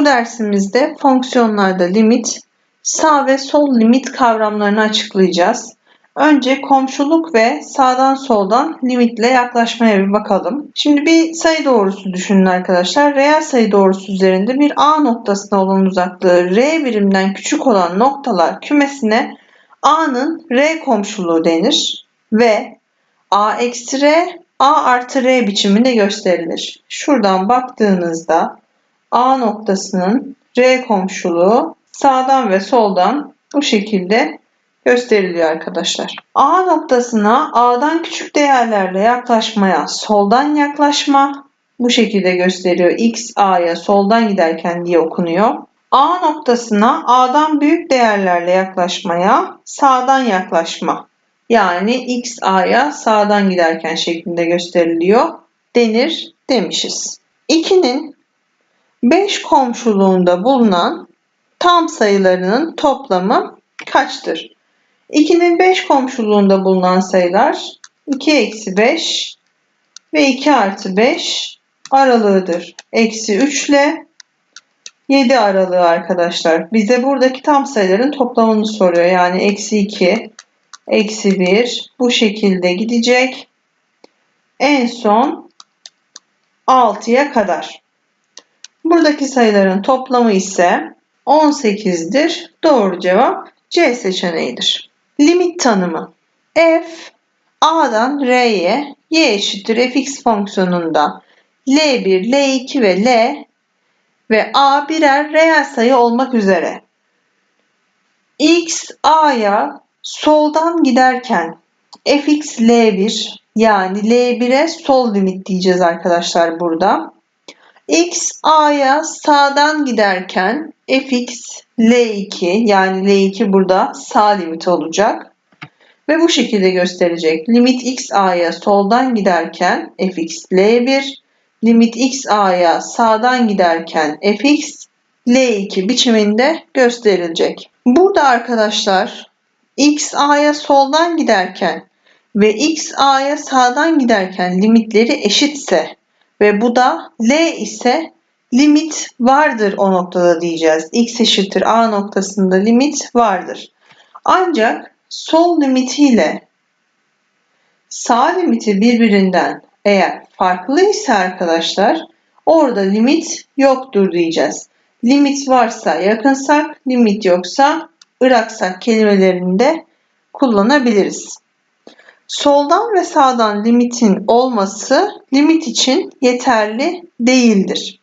Bu dersimizde fonksiyonlarda limit, sağ ve sol limit kavramlarını açıklayacağız. Önce komşuluk ve sağdan soldan limitle yaklaşmaya bir bakalım. Şimdi bir sayı doğrusu düşünün arkadaşlar. Reel sayı doğrusu üzerinde bir A noktasına olan uzaklığı R birimden küçük olan noktalar kümesine A'nın R komşuluğu denir ve A eksi R, A artı R biçiminde gösterilir. Şuradan baktığınızda A noktasının R komşuluğu sağdan ve soldan bu şekilde gösteriliyor arkadaşlar. A noktasına A'dan küçük değerlerle yaklaşmaya soldan yaklaşma bu şekilde gösteriyor. X A'ya soldan giderken diye okunuyor. A noktasına A'dan büyük değerlerle yaklaşmaya sağdan yaklaşma. Yani X A'ya sağdan giderken şeklinde gösteriliyor denir demişiz. 2'nin 5 komşuluğunda bulunan tam sayılarının toplamı kaçtır? 2'nin 5 komşuluğunda bulunan sayılar 2 eksi 5 ve 2 artı 5 aralığıdır. Eksi 3 ile 7 aralığı arkadaşlar. Bize buradaki tam sayıların toplamını soruyor. Yani eksi 2, eksi 1 bu şekilde gidecek. En son 6'ya kadar. Buradaki sayıların toplamı ise 18'dir. Doğru cevap C seçeneğidir. Limit tanımı. f a'dan r'ye y eşittir fx fonksiyonunda L1, L2 ve L ve A birer reel sayı olmak üzere x a'ya soldan giderken fx L1 yani L1'e sol limit diyeceğiz arkadaşlar burada. X a'ya sağdan giderken fx L2 yani L2 burada sağ limit olacak. Ve bu şekilde gösterecek. Limit x a'ya soldan giderken fx L1, limit x a'ya sağdan giderken fx L2 biçiminde gösterilecek. Burada arkadaşlar x a'ya soldan giderken ve x a'ya sağdan giderken limitleri eşitse ve bu da L ise limit vardır o noktada diyeceğiz. X eşittir A noktasında limit vardır. Ancak sol limitiyle sağ limiti birbirinden eğer farklı ise arkadaşlar orada limit yoktur diyeceğiz. Limit varsa yakınsak, limit yoksa ıraksak kelimelerini de kullanabiliriz. Soldan ve sağdan limitin olması limit için yeterli değildir.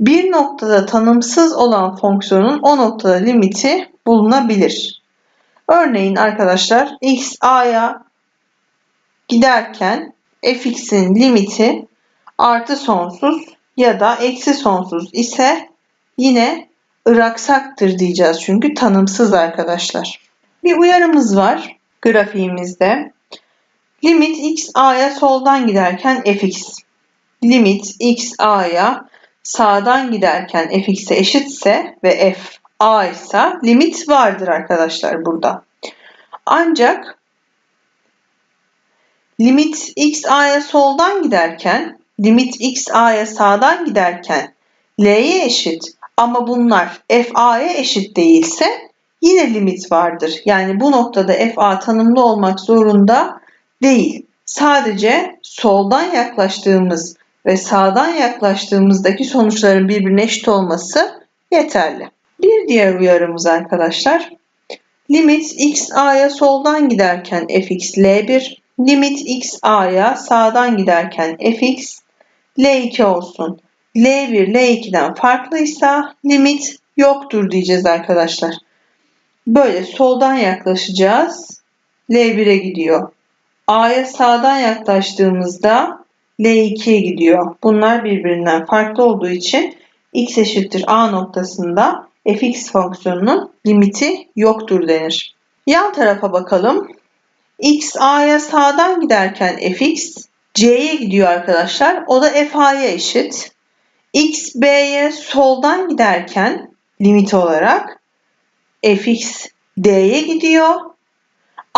Bir noktada tanımsız olan fonksiyonun o noktada limiti bulunabilir. Örneğin arkadaşlar x a'ya giderken fx'in limiti artı sonsuz ya da eksi sonsuz ise yine ıraksaktır diyeceğiz çünkü tanımsız arkadaşlar. Bir uyarımız var grafiğimizde. Limit x a'ya soldan giderken fx. Limit x a'ya sağdan giderken fx'e eşitse ve f a ise limit vardır arkadaşlar burada. Ancak limit x a'ya soldan giderken limit x a'ya sağdan giderken l'ye eşit ama bunlar f a'ya eşit değilse yine limit vardır. Yani bu noktada f a tanımlı olmak zorunda değil. Sadece soldan yaklaştığımız ve sağdan yaklaştığımızdaki sonuçların birbirine eşit olması yeterli. Bir diğer uyarımız arkadaşlar. Limit x a'ya soldan giderken fx l1, limit x a'ya sağdan giderken fx l2 olsun. L1 L2'den farklıysa limit yoktur diyeceğiz arkadaşlar. Böyle soldan yaklaşacağız. L1'e gidiyor. A'ya sağdan yaklaştığımızda L2'ye gidiyor. Bunlar birbirinden farklı olduğu için x eşittir a noktasında fx fonksiyonunun limiti yoktur denir. Yan tarafa bakalım. x a'ya sağdan giderken fx c'ye gidiyor arkadaşlar. O da f a'ya eşit. x b'ye soldan giderken limit olarak fx d'ye gidiyor.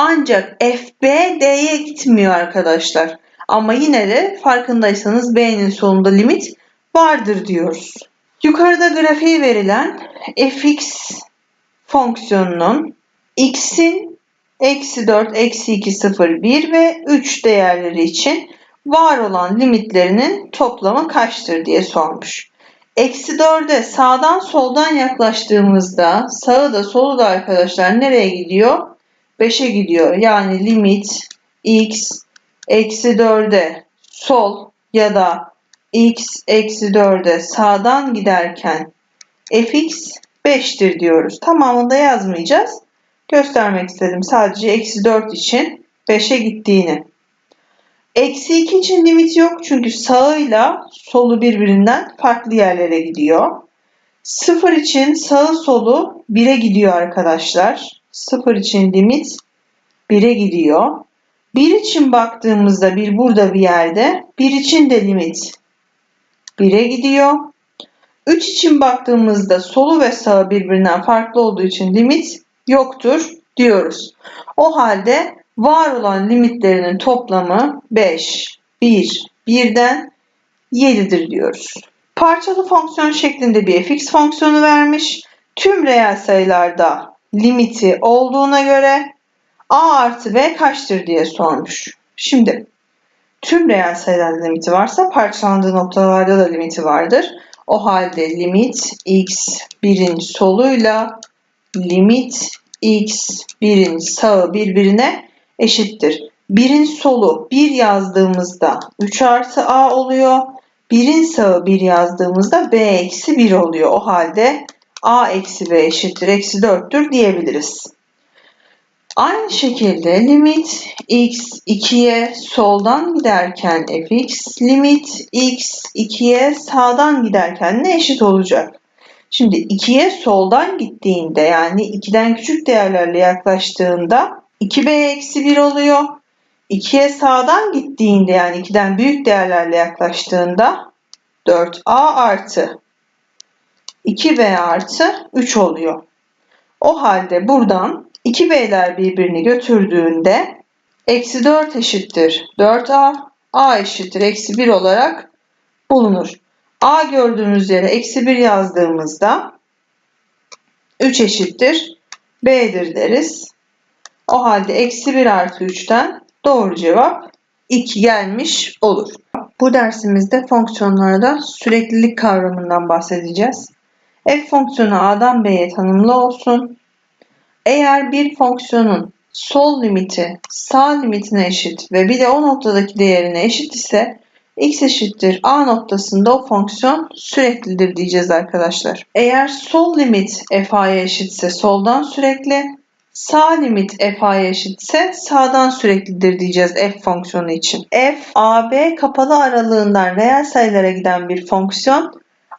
Ancak fb d'ye gitmiyor arkadaşlar. Ama yine de farkındaysanız B'nin sonunda limit vardır diyoruz. Yukarıda grafiği verilen fx fonksiyonunun x'in eksi 4, eksi 2, 0, 1 ve 3 değerleri için var olan limitlerinin toplamı kaçtır diye sormuş. Eksi 4'e sağdan soldan yaklaştığımızda sağı da solu da arkadaşlar nereye gidiyor? 5'e gidiyor. Yani limit x eksi 4'e sol ya da x eksi 4'e sağdan giderken fx 5'tir diyoruz. Tamamını da yazmayacağız. Göstermek istedim sadece eksi 4 için 5'e gittiğini. Eksi 2 için limit yok çünkü sağıyla solu birbirinden farklı yerlere gidiyor. 0 için sağı solu 1'e gidiyor arkadaşlar. 0 için limit 1'e gidiyor. 1 için baktığımızda bir burada bir yerde. 1 için de limit 1'e gidiyor. 3 için baktığımızda solu ve sağı birbirinden farklı olduğu için limit yoktur diyoruz. O halde var olan limitlerinin toplamı 5, 1, 1'den 7'dir diyoruz. Parçalı fonksiyon şeklinde bir fx fonksiyonu vermiş. Tüm reel sayılarda limiti olduğuna göre a artı b kaçtır diye sormuş. Şimdi tüm reel sayıların limiti varsa parçalandığı noktalarda da limiti vardır. O halde limit x birin soluyla limit x birin sağı birbirine eşittir. Birin solu 1 yazdığımızda 3 artı a oluyor. Birin sağı 1 yazdığımızda b eksi 1 oluyor. O halde a eksi b eşittir eksi 4'tür diyebiliriz. Aynı şekilde limit x 2'ye soldan giderken fx limit x 2'ye sağdan giderken ne eşit olacak? Şimdi 2'ye soldan gittiğinde yani 2'den küçük değerlerle yaklaştığında 2b eksi 1 oluyor. 2'ye sağdan gittiğinde yani 2'den büyük değerlerle yaklaştığında 4a artı 2b artı 3 oluyor. O halde buradan 2b'ler birbirini götürdüğünde eksi 4 eşittir 4a, a eşittir eksi 1 olarak bulunur. a gördüğümüz yere eksi 1 yazdığımızda 3 eşittir b'dir deriz. O halde eksi 1 artı 3'ten doğru cevap 2 gelmiş olur. Bu dersimizde fonksiyonlarda süreklilik kavramından bahsedeceğiz. F fonksiyonu A'dan B'ye tanımlı olsun. Eğer bir fonksiyonun sol limiti sağ limitine eşit ve bir de o noktadaki değerine eşit ise x eşittir a noktasında o fonksiyon süreklidir diyeceğiz arkadaşlar. Eğer sol limit fa'ya eşitse soldan sürekli, sağ limit fa'ya eşitse sağdan süreklidir diyeceğiz f fonksiyonu için. f, ab kapalı aralığından reel sayılara giden bir fonksiyon,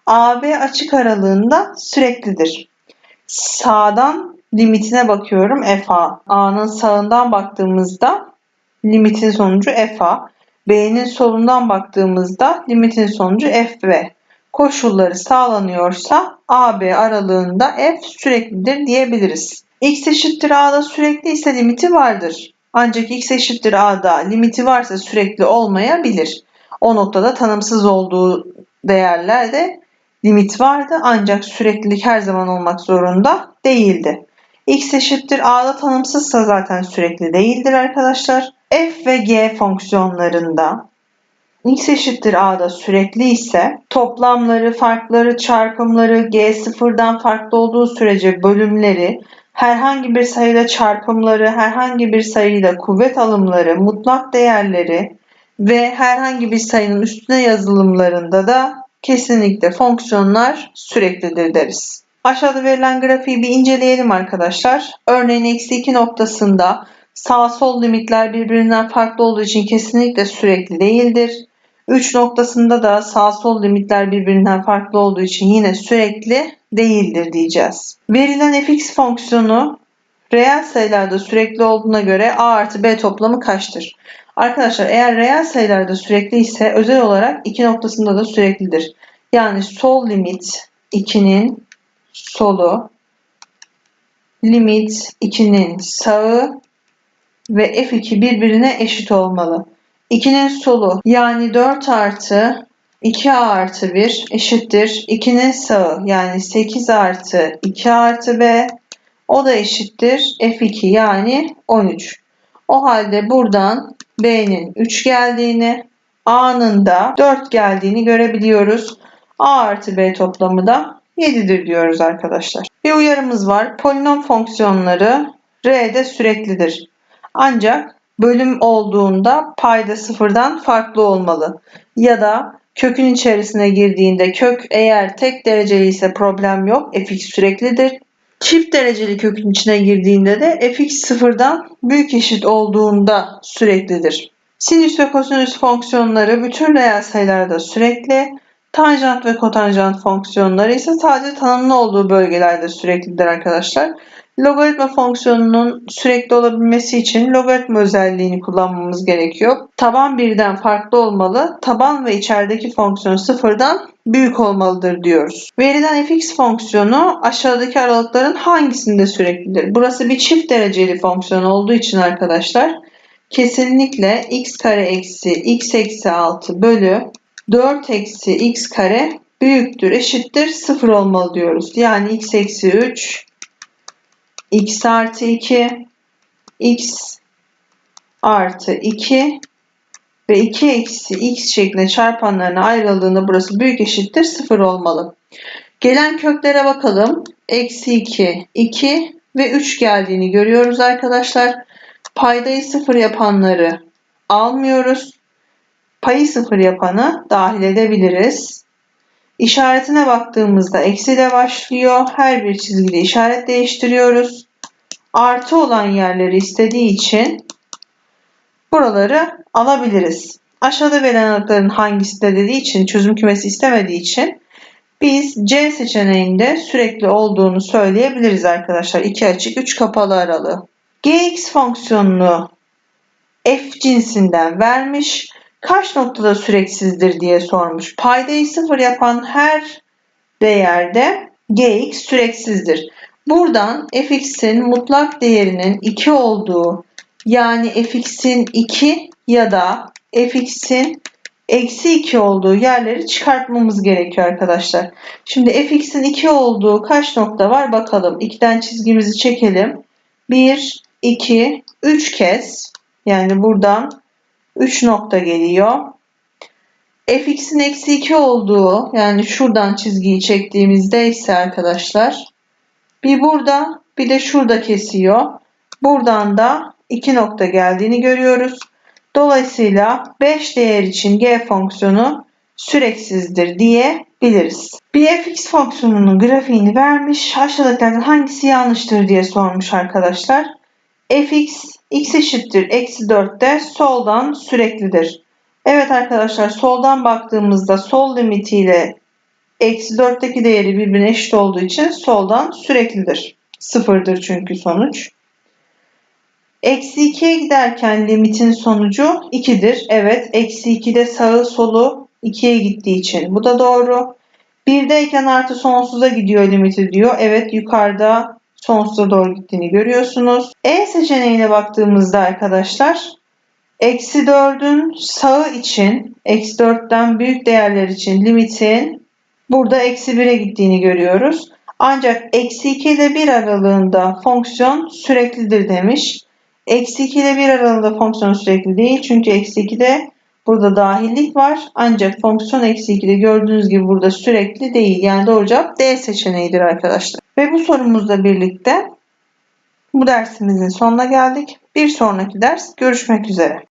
ab açık aralığında süreklidir. Sağdan limitine bakıyorum fa. A'nın sağından baktığımızda limitin sonucu fa. B'nin solundan baktığımızda limitin sonucu f ve koşulları sağlanıyorsa AB aralığında f süreklidir diyebiliriz. x eşittir a'da sürekli ise limiti vardır. Ancak x eşittir a'da limiti varsa sürekli olmayabilir. O noktada tanımsız olduğu değerlerde limit vardı ancak süreklilik her zaman olmak zorunda değildi. x eşittir a'da tanımsızsa zaten sürekli değildir arkadaşlar. f ve g fonksiyonlarında x eşittir a'da sürekli ise toplamları, farkları, çarpımları g sıfırdan farklı olduğu sürece bölümleri, herhangi bir sayıda çarpımları, herhangi bir sayıyla kuvvet alımları, mutlak değerleri ve herhangi bir sayının üstüne yazılımlarında da kesinlikle fonksiyonlar süreklidir deriz. Aşağıda verilen grafiği bir inceleyelim arkadaşlar. Örneğin eksi 2 noktasında sağ sol limitler birbirinden farklı olduğu için kesinlikle sürekli değildir. 3 noktasında da sağ sol limitler birbirinden farklı olduğu için yine sürekli değildir diyeceğiz. Verilen fx fonksiyonu reel sayılarda sürekli olduğuna göre a artı b toplamı kaçtır? Arkadaşlar eğer reel sayılarda sürekli ise özel olarak 2 noktasında da süreklidir. Yani sol limit 2'nin solu, limit 2'nin sağı ve f2 birbirine eşit olmalı. 2'nin solu yani 4 artı 2a artı 1 eşittir 2'nin sağı yani 8 artı 2 artı b o da eşittir f2 yani 13. O halde buradan b'nin 3 geldiğini a'nın da 4 geldiğini görebiliyoruz. a artı b toplamı da 7'dir diyoruz arkadaşlar. Bir uyarımız var. Polinom fonksiyonları R'de süreklidir. Ancak bölüm olduğunda payda sıfırdan farklı olmalı. Ya da kökün içerisine girdiğinde kök eğer tek dereceli ise problem yok. fx süreklidir. Çift dereceli kökün içine girdiğinde de fx sıfırdan büyük eşit olduğunda süreklidir. Sinüs ve kosinüs fonksiyonları bütün reel sayılarda sürekli, tanjant ve kotanjant fonksiyonları ise sadece tanımlı olduğu bölgelerde süreklidir arkadaşlar. Logaritma fonksiyonunun sürekli olabilmesi için logaritma özelliğini kullanmamız gerekiyor. Taban birden farklı olmalı. Taban ve içerideki fonksiyon sıfırdan büyük olmalıdır diyoruz. Verilen fx fonksiyonu aşağıdaki aralıkların hangisinde süreklidir? Burası bir çift dereceli fonksiyon olduğu için arkadaşlar kesinlikle x kare eksi x eksi 6 bölü 4 eksi x kare büyüktür eşittir 0 olmalı diyoruz. Yani x eksi 3 x artı 2 x artı 2 ve 2 eksi x şeklinde çarpanlarına ayrıldığında burası büyük eşittir 0 olmalı. Gelen köklere bakalım. Eksi 2, 2 ve 3 geldiğini görüyoruz arkadaşlar. Paydayı 0 yapanları almıyoruz. Payı 0 yapanı dahil edebiliriz. İşaretine baktığımızda eksi ile başlıyor. Her bir çizgide işaret değiştiriyoruz. Artı olan yerleri istediği için buraları alabiliriz. Aşağıda verilen aralıkların hangisi de dediği için çözüm kümesi istemediği için biz C seçeneğinde sürekli olduğunu söyleyebiliriz arkadaşlar. 2 açık 3 kapalı aralığı. Gx fonksiyonunu f cinsinden vermiş kaç noktada süreksizdir diye sormuş. Paydayı sıfır yapan her değerde gx süreksizdir. Buradan fx'in mutlak değerinin 2 olduğu yani fx'in 2 ya da fx'in eksi 2 olduğu yerleri çıkartmamız gerekiyor arkadaşlar. Şimdi fx'in 2 olduğu kaç nokta var bakalım. 2'den çizgimizi çekelim. 1, 2, 3 kez yani buradan 3 nokta geliyor. fx'in eksi 2 olduğu yani şuradan çizgiyi çektiğimizde ise arkadaşlar bir burada bir de şurada kesiyor. Buradan da 2 nokta geldiğini görüyoruz. Dolayısıyla 5 değer için g fonksiyonu süreksizdir diyebiliriz. Bir fx fonksiyonunun grafiğini vermiş. Aşağıdakilerden hangisi yanlıştır diye sormuş arkadaşlar. Fx x eşittir eksi 4'te soldan süreklidir. Evet arkadaşlar soldan baktığımızda sol limitiyle eksi 4'teki değeri birbirine eşit olduğu için soldan süreklidir. Sıfırdır çünkü sonuç. Eksi 2'ye giderken limitin sonucu 2'dir. Evet eksi 2'de sağı solu 2'ye gittiği için bu da doğru. 1'deyken artı sonsuza gidiyor limiti diyor. Evet yukarıda sonsuza doğru gittiğini görüyorsunuz. E seçeneğine baktığımızda arkadaşlar eksi 4'ün sağı için eksi 4'ten büyük değerler için limitin burada eksi 1'e gittiğini görüyoruz. Ancak eksi 2 ile 1 aralığında fonksiyon süreklidir demiş. Eksi 2 ile 1 aralığında fonksiyon sürekli değil. Çünkü eksi 2'de burada dahillik var. Ancak fonksiyon eksi 2'de gördüğünüz gibi burada sürekli değil. Yani doğru cevap D seçeneğidir arkadaşlar. Ve bu sorumuzla birlikte bu dersimizin sonuna geldik. Bir sonraki ders görüşmek üzere.